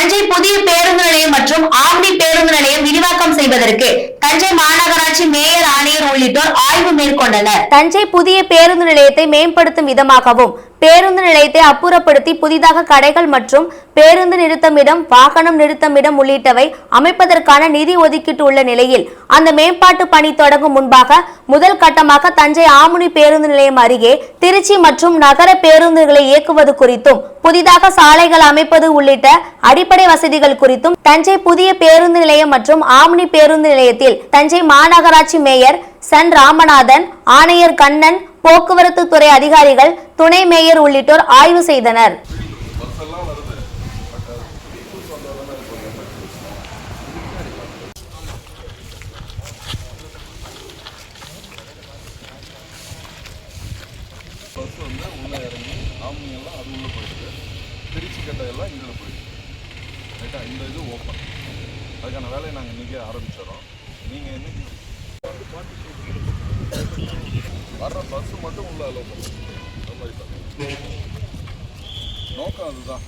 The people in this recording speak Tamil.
தஞ்சை புதிய பேருந்து நிலையம் மற்றும் ஆம்னி பேருந்து நிலையம் விரிவாக்கம் செய்வதற்கு தஞ்சை மாநகராட்சி மேயர் ஆணையர் உள்ளிட்டோர் ஆய்வு மேற்கொண்டனர். தஞ்சை புதிய பேருந்து நிலையத்தை மேம்படுத்தும் விதமாகவும் பேருந்து நிலையத்தை அப்புறப்படுத்தி புதிதாக கடைகள் மற்றும் பேருந்து நிறுத்தமிடம் வாகனம் நிறுத்தமிடம் உள்ளிட்டவை அமைப்பதற்கான நிதி ஒதுக்கீட்டு உள்ள நிலையில் அந்த மேம்பாட்டு பணி தொடங்கும் முன்பாக முதல் கட்டமாக தஞ்சை ஆமுனி பேருந்து நிலையம் அருகே திருச்சி மற்றும் நகர பேருந்துகளை இயக்குவது குறித்தும் புதிதாக சாலைகள் அமைப்பது உள்ளிட்ட அடிப்படை வசதிகள் குறித்தும் தஞ்சை புதிய பேருந்து நிலையம் மற்றும் ஆம்னி பேருந்து நிலையத்தில் தஞ்சை மாநகராட்சி மேயர் சன் ராமநாதன் ஆணையர் கண்ணன் போக்குவரத்து துறை அதிகாரிகள் துணை மேயர் உள்ளிட்டோர் ஆய்வு செய்தனர். பஸ் வந்து உள்ளே இறங்கி ஆம்னி எல்லாம் அது உள்ளே போயிடுது திருச்சி கட்டை இதில் போயிடுது ரைட்டா இந்த இது ஓப்பன் அதுக்கான வேலையை நாங்கள் இன்றைக்கே ஆரம்பிச்சிடறோம். நீங்கள் இன்னைக்கு வர்ற பஸ்ஸு மட்டும் உள்ள அலோவ் 哪个是啥？